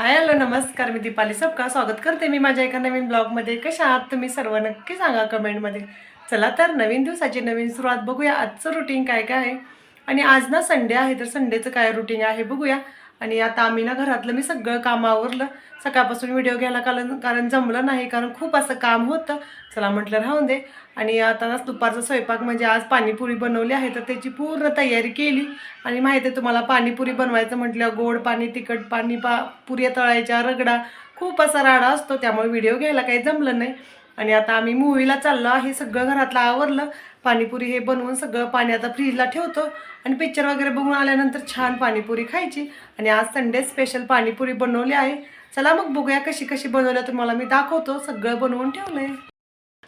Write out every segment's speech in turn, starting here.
Hi hello नमस्कार मी दीपाली सबका. स्वागत करते मी माझ्या एका नवीन ब्लॉगमध्ये. कशा आहात तुम्ही सर्व? नक्की सांगा कमेंटमध्ये. चला तर नवीन दिवसाची नवीन सुरुवात बघूया. आजचं रुटीन काय काय आहे? आणि आज ना संडे आहे तर संडेचं काय रुटीन आहे बघूया. आणि आता आम्ही ना घरातलं मी सगळं काम आवरलं. सकाळपासून व्हिडिओ घ्यायला कारण कारण जमलं नाही कारण खूप असं काम होतं. चला म्हटलं राहून दे. आणि आता ना दुपारचा स्वयंपाक म्हणजे आज पाणीपुरी बनवली आहे तर त्याची पूर्ण तयारी केली. आणि माहिती आहे तुम्हाला पाणीपुरी बनवायचं म्हटलं गोड पाणी तिखट पाणी पा पुऱ्या तळायच्या रगडा खूप असा राडा असतो त्यामुळे व्हिडिओ घ्यायला काही जमलं नाही. आणि आता आम्ही मूवीला चाललो आहे सगळं घरातलं आवरलं. पाणीपुरी हे बनवून सगळं पाणी आता फ्रीजला ठेवतो. आणि पिक्चर वगैरे बघून आल्यानंतर छान पाणीपुरी खायची. आणि आज संडे स्पेशल पाणीपुरी बनवली आहे. चला मग बघूया कशी कशी बनवल्या तुम्हाला मी दाखवतो. सगळं बनवून ठेवलंय.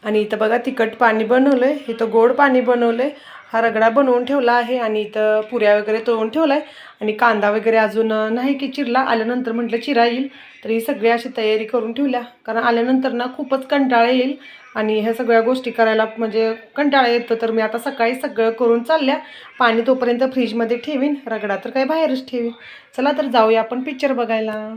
आणि इथं बघा तिखट पाणी बनवलंय. इथं गोड पाणी बनवलंय. हा रगडा बनवून ठेवला आहे आणि इथं पुऱ्या वगैरे तळून आहे आणि कांदा वगैरे अजून नाही की चिरला. आल्यानंतर म्हटलं चिरा येईल. तर ही सगळी अशी तयारी करून ठेवल्या. कारण आल्यानंतर ना खूपच कंटाळा येईल. आणि ह्या सगळ्या गोष्टी करायला म्हणजे कंटाळा येतो तर मी आता सकाळी सगळं करून चालल्या. पाणी तोपर्यंत फ्रीजमध्ये ठेवीन रगडा तर काय बाहेरच ठेवीन. चला तर जाऊया आपण पिक्चर बघायला.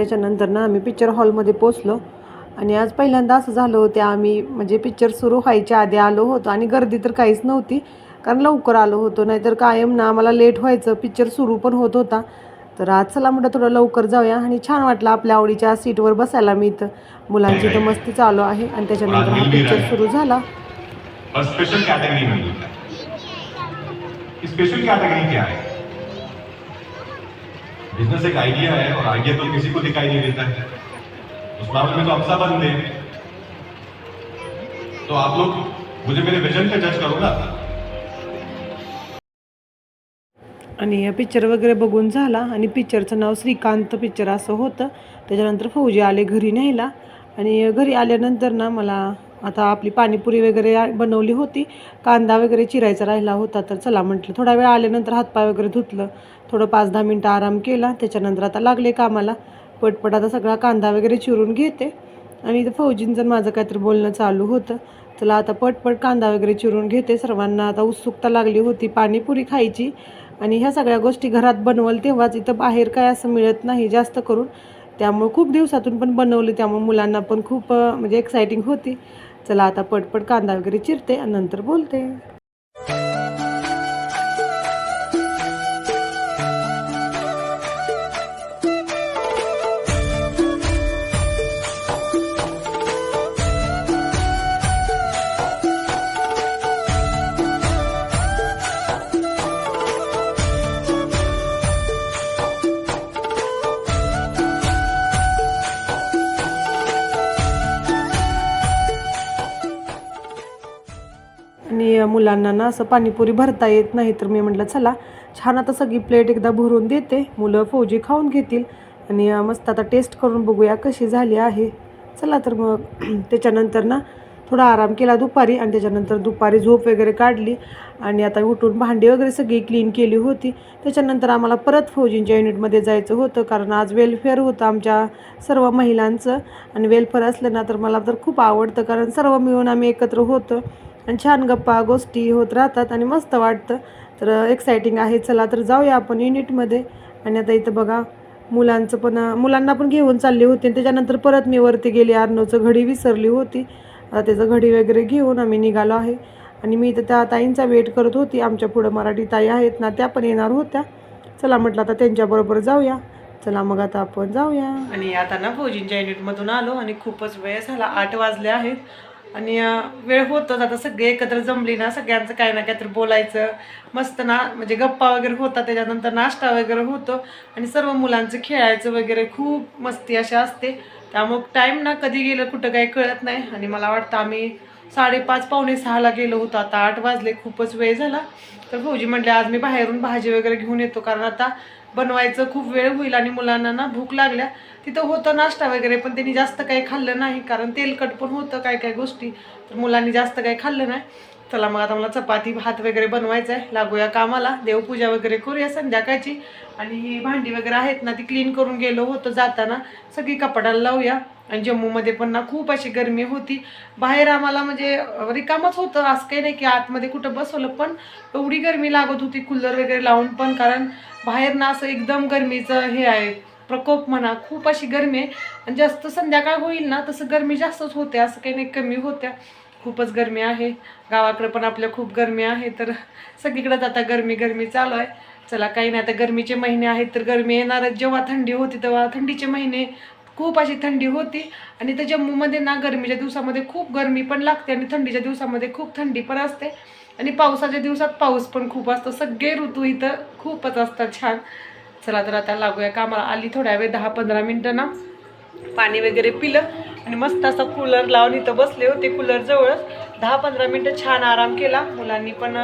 त्याच्यानंतर ना आम्ही पिक्चर हॉलमध्ये पोचलो आणि आज पहिल्यांदा असं झालं होतं आम्ही म्हणजे पिक्चर सुरू व्हायच्या आधी आलो होतो आणि गर्दी तर काहीच नव्हती कारण लवकर आलो होतो नाहीतर कायम ना आम्हाला लेट व्हायचं पिक्चर सुरू पण होत होता. तर आज चला म्हटलं थोडं लवकर जाऊया आणि छान वाटलं आपल्या आवडीच्या सीटवर बसायला मी इथं. मुलांची तर मस्ती चालू आहे आणि त्याच्यानंतर हा पिक्चर सुरू झाला. स्पेशल कॅटेगरी स्पेशल कॅटेगरी क्या है? बिजनेस एक आइडिया है और आइडिया तो किसी को दिखाई नहीं देता है। उस मामले में तो अफसा बंद है। तो आप लोग मुझे मेरे विजन पे जज करो ना। आणि पिक्चर वगैरे बघून झाला आणि पिक्चरचं नाव श्रीकांत पिक्चर असं होतं. त्याच्यानंतर फौजी आले घरी न्यायला. आणि घरी आल्यानंतर ना मला आता आपली पाणीपुरी वगैरे बनवली होती. कांदा वगैरे चिरायचा राहिला होता तर चला म्हटलं थोडा वेळ आल्यानंतर हातपाय वगैरे धुतलं. थोडं पाच दहा मिनटं आराम केला. त्याच्यानंतर आता लागले कामाला. पटपट आता सगळा कांदा वगैरे चिरून घेते. आणि इथं फौजींचं माझं काहीतरी बोलणं चालू होतं. चला आता पटपट कांदा वगैरे चिरून घेते. सर्वांना आता उत्सुकता लागली होती पाणीपुरी खायची. आणि ह्या सगळ्या गोष्टी घरात बनवल तेव्हाच इथं बाहेर काय असं मिळत नाही जास्त करून. त्यामुळे खूप दिवसातून पण बनवली. त्यामुळे मुलांना पण खूप म्हणजे एक्सायटिंग होती. चला आता पटपट कांदा वगैरे चिरते आणि नंतर बोलते. मुलांना ना असं पाणीपुरी भरता येत नाही तर मी म्हटलं चला छान आता सगळी प्लेट एकदा भरून देते. मुलं फौजी खाऊन घेतील आणि मस्त आता टेस्ट करून बघूया कशी झाली आहे. चला तर मग त्याच्यानंतर ना थोडा आराम केला दुपारी आणि त्याच्यानंतर दुपारी झोप वगैरे काढली आणि आता उठून भांडी वगैरे सगळी क्लीन केली होती. त्याच्यानंतर आम्हाला परत फौजींच्या युनिटमध्ये जायचं होतं कारण आज वेलफेअर होतं आमच्या सर्व महिलांचं आणि वेलफेअर असलं ना तर मला तर खूप आवडतं कारण सर्व मिळून आम्ही एकत्र होतो. आणि छान गप्पा गोष्टी होत राहतात आणि मस्त वाटतं. तर एक्सायटिंग आहे. चला तर जाऊया आपण युनिटमध्ये आणि आता इथं बघा मुलांचं पण मुलांना पण घेऊन चालले होते. आणि त्याच्यानंतर परत मी वरती गेली. अर्नवचं घडी विसरली होती. आता त्याचं घडी वगैरे घेऊन आम्ही निघालो आहे. आणि मी इथं त्या ताईंचा वेट करत होती. आमच्या पुढं मराठी ताई आहेत ना त्या पण येणार होत्या. चला म्हटलं आता त्यांच्याबरोबर जाऊया. चला मग आता आपण जाऊया. आणि आता ना फौजींच्या युनिटमधून आलो आणि खूपच वेळ झाला. आठ वाजले आहेत. आणि वेळ होतोच. आता सगळे एकत्र जमली ना सगळ्यांचं काय ना काहीतरी बोलायचं. मस्त ना म्हणजे गप्पा वगैरे होता त्याच्यानंतर नाश्ता वगैरे होतो. आणि सर्व मुलांचं खेळायचं वगैरे खूप मस्ती अशी असते. त्यामुळे टाईम ना कधी गेलं कुठं काही कळत नाही. आणि मला वाटतं आम्ही साडेपाच पावणे सहाला गेलो होतो. आता आठ वाजले खूपच वेळ झाला. तर भाऊजी म्हटले आज मी बाहेरून भाजी वगैरे घेऊन येतो कारण आता बनवायचं खूप वेळ होईल आणि मुलांना ना भूक लागल्या. तिथं होतं नाश्ता वगैरे पण त्यांनी जास्त काही खाल्लं नाही कारण तेलकट पण होतं काय काय गोष्टी. तर मुलांनी जास्त काही खाल्लं नाही. चला मग आता मला चपाती भात वगैरे बनवायचा आहे लागूया कामाला. देवपूजा वगैरे करूया संध्याकाळची. आणि ही भांडी वगैरे आहेत ना ती क्लीन करून गेलो होतो जाताना. सगळी कपड्याला लावूया. आणि जम्मूमध्ये पण ना खूप अशी गरमी होती. बाहेर आम्हाला म्हणजे रिकामच होतं. असं काही नाही की आतमध्ये कुठं बसवलं पण एवढी गरमी लागत होती कूलर वगैरे लावून पण. कारण बाहेर ना असं एकदम गरमीचं हे आहे. प्रकोप म्हणा खूप अशी गरमी आहे. आणि जास्त संध्याकाळ होईल ना तसं गरमी जास्तच होते. असं काही नाही कमी होत्या. खूपच गरमी आहे. गावाकडे पण आपल्या खूप गरमी आहे तर सगळीकडेच आता गरमी गरमी चालू आहे. चला काही नाही आता गरमीचे महिने आहेत तर गरमी येणारच. जेव्हा थंडी होती तेव्हा थंडीचे महिने खूप अशी थंडी होती. आणि तर जम्मूमध्ये ना गरमीच्या दिवसामध्ये खूप गरमी पण लागते आणि थंडीच्या दिवसामध्ये खूप थंडी पण असते. आणि पावसाच्या दिवसात पाऊस पण खूप असतो. सगळे ऋतू इथं खूपच असतात छान. चला तर आता लागूया कामाला. आली थोड्या वेळ दहा पंधरा मिनटं ना. पाणी वगैरे पिलं. आणि मस्त असा कूलर लावून इथं बसले होते कूलर जवळच. दहा पंधरा मिनटं छान आराम केला. मुलांनी पण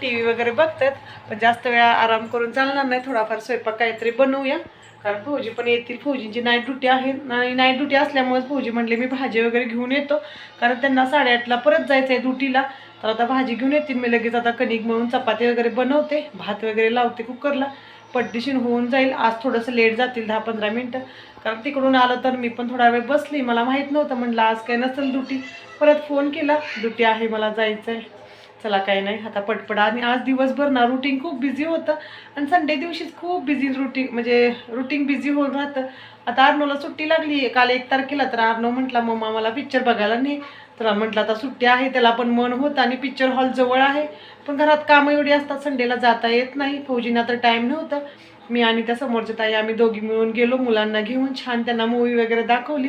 टी व्ही वगैरे बघतात. पण जास्त वेळा आराम करून चालणार नाही. थोडाफार स्वयंपाक काहीतरी बनवूया. कारण फौजी पण येतील. फौजींची नाईट ड्युटी आहे. आणि नाईट ड्युटी असल्यामुळेच फौजी म्हणले मी भाजी वगैरे घेऊन येतो. कारण त्यांना साडेआठला परत जायचं आहे ड्युटीला तर आता भाजी घेऊन येतील. मी लगेच आता कणिक म्हणून चपाती वगैरे बनवते. भात वगैरे लावते कुकरला पटदिशीन होऊन जाईल. आज थोडंसं लेट जातील दहा पंधरा मिनटं. कारण तिकडून आलं तर मी पण थोडा वेळ बसली. मला माहीत नव्हतं म्हटलं आज काय नसेल ड्युटी. परत फोन केला ड्युटी आहे मला जायचं आहे चला काही नाही आता पटपडा आणि आज दिवसभर ना रुटीन खूप बिझी होतं. आणि संडे दिवशीच खूप बिझी रुटीन म्हणजे रुटीन बिझी होऊन राहतं. आता आर्नोला सुट्टी लागली काल एक तारखेला तर आर्नो म्हटला मम्मा मला पिक्चर बघायला नाही. तर म्हटलं आता सुट्टी आहे त्याला पण मन होतं आणि पिक्चर हॉल जवळ आहे. पण घरात कामं एवढी असतात संडेला जाता येत नाही. फौजींना तर टाईम नव्हतं. मी आणि त्या समोरच्या ताई आम्ही दोघी मिळून गेलो मुलांना घेऊन छान त्यांना मूवी वगैरे दाखवली.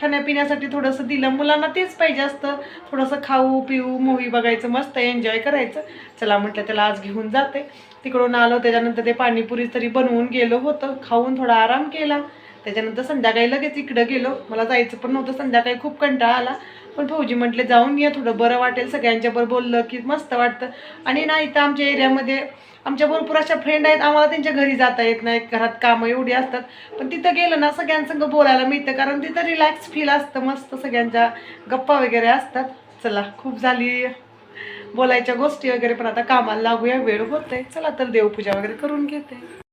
खाण्यापिण्यासाठी थोडंसं दिलं. मुलांना तेच पाहिजे असतं. थोडंसं खाऊ पिऊ मूवी बघायचं मस्त एन्जॉय करायचं. चला म्हटलं त्याला आज घेऊन जाते. तिकडून आलो. त्याच्यानंतर ते पाणीपुरी तरी बनवून गेलो होतं. खाऊन थोडा आराम केला. त्याच्यानंतर संध्याकाळी लगेच इकडं गेलो. मला जायचं पण नव्हतं. संध्याकाळी खूप कंटाळा आला. पण फौजी म्हटले जाऊन या थोडं बरं वाटेल सगळ्यांच्याबरोबर बोललं की मस्त वाटतं. आणि ना इथं आमच्या एरियामध्ये आमच्या भरपूर अशा फ्रेंड आहेत आम्हाला त्यांच्या घरी जाता येत नाही घरात कामं एवढी असतात. पण तिथं गेलं ना सगळ्यांसंग बोलायला मिळतं कारण तिथं रिलॅक्स फील असतं मस्त सगळ्यांच्या गप्पा वगैरे असतात. चला खूप झाली बोलायच्या गोष्टी वगैरे पण आता कामाला लागूया वेळ होतंय. चला तर देवपूजा वगैरे करून घेते.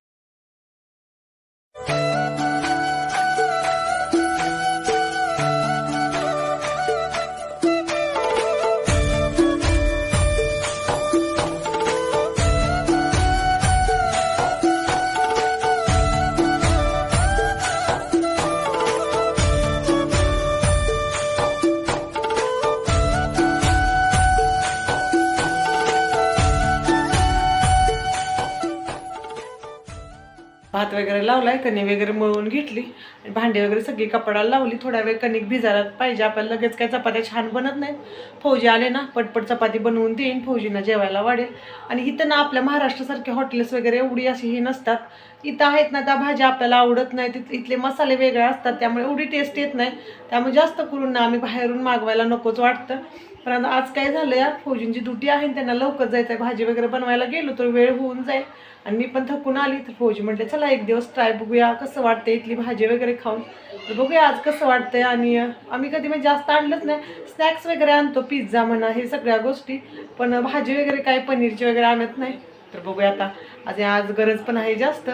भात वगैरे लावलाय कणी वगैरे मळून घेतली. आणि भांडी वगैरे सगळी कपडाला लावली. थोडा वेळ कणिक भिजायला पाहिजे. आपल्याला लगेच काय चपात्या छान बनत नाहीत. फौजी आले ना पटपट चपाती बनवून देईन. फौजींना जेवायला वाढेल. आणि इथं ना आपल्या महाराष्ट्रासारखे हॉटेल्स वगैरे एवढी अशी ही नसतात. इथं आहेत ना त्या भाज्या आपल्याला आवडत नाहीत. तिथं इथले मसाले वेगळे असतात. त्यामुळे एवढी टेस्ट येत नाही. त्यामुळे जास्त करून ना आम्ही बाहेरून मागवायला नकोच वाटतं. पण आज काय झालं या फौजींची ड्युटी आहे आणि त्यांना लवकर जायचं आहे भाजी वगैरे बनवायला गेलो तर वेळ होऊन जाईल. आणि मी पण थकून आली तर फौजी म्हटले चला एक दिवस ट्राय बघूया कसं वाटतं इथली भाजी वगैरे खाऊन? तर बघूया आज कसं वाटतंय आणि आम्ही कधी म्हणजे जास्त आणलंच नाही. स्नॅक्स वगैरे आणतो पिझ्झा म्हणा हे सगळ्या गोष्टी. पण भाजी वगैरे काय पनीरची वगैरे आणत नाही. तर बघूया आता. आज आज गरज पण आहे जास्त.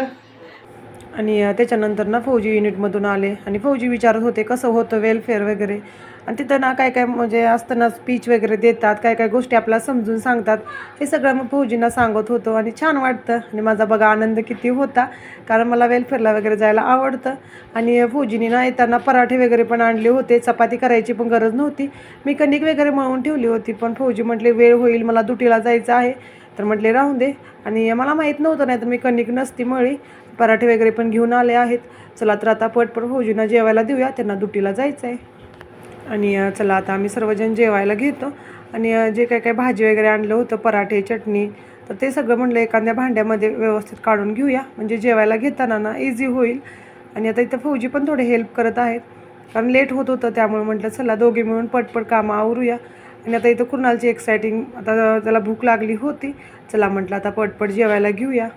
आणि त्याच्यानंतर ना फौजी युनिटमधून आले. आणि फौजी विचारत होते कसं होतं वेलफेअर वगैरे? आणि तिथं ना काय काय म्हणजे असताना स्पीच वगैरे देतात काय काय गोष्टी आपल्याला समजून सांगतात. हे सगळं मग फौजींना सांगत होतो आणि छान वाटतं. आणि माझा बघा आनंद किती होता. कारण मला वेलफेअरला वगैरे जायला आवडतं. आणि फौजीनी ना येताना पराठे वगैरे पण आणले होते. चपाती करायची पण गरज नव्हती. मी कणिक वगैरे मळून ठेवली होती. पण फौजी म्हटले वेळ होईल मला दुटीला जायचं आहे. तर म्हटले राहून दे. आणि मला माहीत नव्हतं नाही तर मी कणिक नसती मळी पराठे वगैरे पण घेऊन आले आहेत. चला तर आता पटपट फौजींना जेवायला देऊया. त्यांना दुटीला जायचं आहे आणि चला आता आम्ही सर्वजण जेवायला घेतो. आणि जे काय काय भाजी वगैरे आणलं होतं पराठे चटणी तर ते सगळं म्हणलं एखाद्या भांड्यामध्ये व्यवस्थित काढून घेऊया. म्हणजे जेवायला घेताना ना इझी होईल. आणि आता इथं फौजी पण थोडे हेल्प करत आहेत. कारण लेट होत होतं त्यामुळे म्हटलं चला दोघे मिळून पटपट कामं आवरूया. आणि आता इथं कुणालची एक्सायटिंग आता त्याला भूक लागली होती. चला म्हटलं आता पटपट जेवायला घेऊया.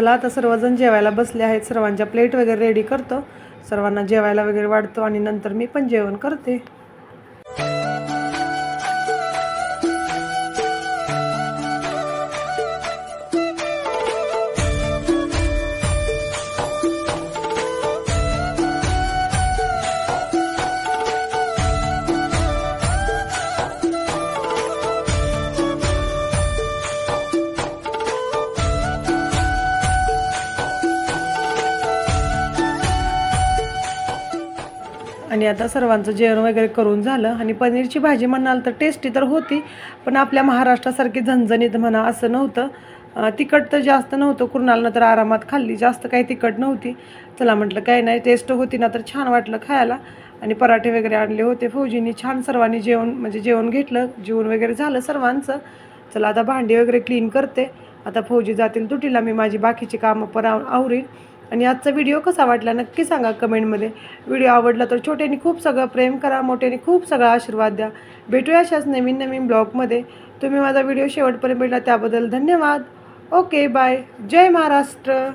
चला आता सर्वजण जेवायला बसले आहेत. सर्वांच्या प्लेट वगैरे रेडी करतो. सर्वांना जेवायला वगैरे वाढतो आणि नंतर मी पण जेवण करते. आणि आता सर्वांचं जेवण वगैरे करून झालं. आणि पनीरची भाजी म्हणाल तर टेस्टी तर होती पण आपल्या महाराष्ट्रासारखी झणझणीत म्हणा असं नव्हतं. तिखट तर जास्त नव्हतं. कुणालनं तर आरामात खाल्ली. जास्त काही तिखट नव्हती. चला म्हटलं काही नाही टेस्ट होती ना तर छान वाटलं खायला. आणि पराठे वगैरे आणले होते फौजींनी. छान सर्वांनी जेवण म्हणजे जेवण घेतलं. जेवण वगैरे झालं सर्वांचं. चला आता भांडी वगैरे क्लीन करते. आता फौजी जातील तुटीला. मी माझी बाकीची कामं पण आव आवरीन. आणि आजचा व्हिडिओ कसा वाटला नक्की सांगा कमेंटमध्ये. व्हिडिओ आवडला तर छोट्याने खूप सगळं प्रेम करा मोठ्याने खूप सगळा आशीर्वाद द्या. भेटूया अशाच नवीन नवीन ब्लॉगमध्ये. तुम्ही माझा व्हिडिओ शेवटपर्यंत भेटला त्याबद्दल धन्यवाद. ओके बाय जय महाराष्ट्र.